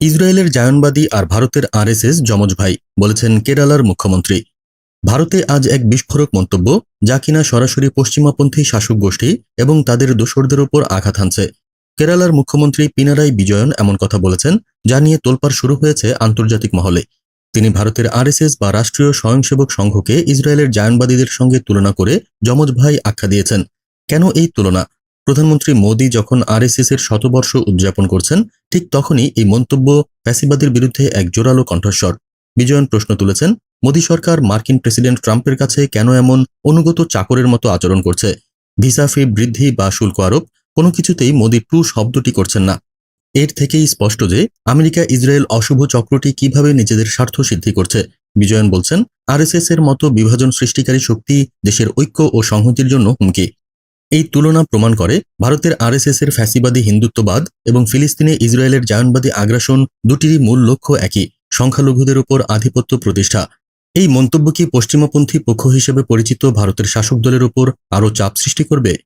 ইসরায়েলের জায়নবাদী আর ভারতের আরএসএস যমজ ভাই বলেছেন কেরালার মুখ্যমন্ত্রী। ভারতে আজ এক বিস্ফোরক মন্তব্য, যা কিনা সরাসরি পশ্চিমাপন্থী শাসক গোষ্ঠী এবং তাদের দোসরদের ওপর আঘাত হানছে। কেরালার মুখ্যমন্ত্রী পিনারাই বিজয়ন এমন কথা বলেছেন, যা নিয়ে তোলপাড় শুরু হয়েছে আন্তর্জাতিক মহলে। তিনি ভারতের আরএসএস বা রাষ্ট্রীয় স্বয়ংসেবক সংঘকে ইসরায়েলের জায়নবাদীদের সঙ্গে তুলনা করে যমজ ভাই আখ্যা দিয়েছেন। কেন এই তুলনা? প্রধানমন্ত্রী মোদী যখন আরএসএস এর শতবর্ষ উদযাপন করছেন, ঠিক তখনই এই মন্তব্য ফ্যাসিবাদের বিরুদ্ধে এক জোরালো কণ্ঠস্বর। বিজয়ন প্রশ্ন তুলেছেন, মোদী সরকার মার্কিন প্রেসিডেন্ট ট্রাম্পের কাছে কেন এমন অনুগত চাকরের মতো আচরণ করছে? ভিসা ফি বৃদ্ধি বা শুল্ক আরোপ, কোনো কিছুতেই মোদী ট্রু শব্দটি করছেন না। এর থেকেই স্পষ্ট যে, আমেরিকা ইসরায়েল অশুভ চক্রটি কীভাবে নিজেদের স্বার্থ সিদ্ধি করছে? বিজয়ন বলছেন, আরএসএস এর মতো বিভাজন সৃষ্টিকারী শক্তি দেশের ঐক্য ও সংহতির জন্য হুমকি। এই তুলনা প্রমাণ করে ভারতের আরএসএস এর ফ্যাসিবাদী হিন্দুত্ববাদ এবং ফিলিস্তিনে ইসরায়েলের জায়নবাদী আগ্রাসন দুটিরই মূল লক্ষ্য একই, সংখ্যালঘুদের উপর আধিপত্য প্রতিষ্ঠা। এই মন্তব্য কি পশ্চিমাপন্থী পক্ষ হিসেবে পরিচিত ভারতের শাসক দলের উপর আরও চাপ সৃষ্টি করবে?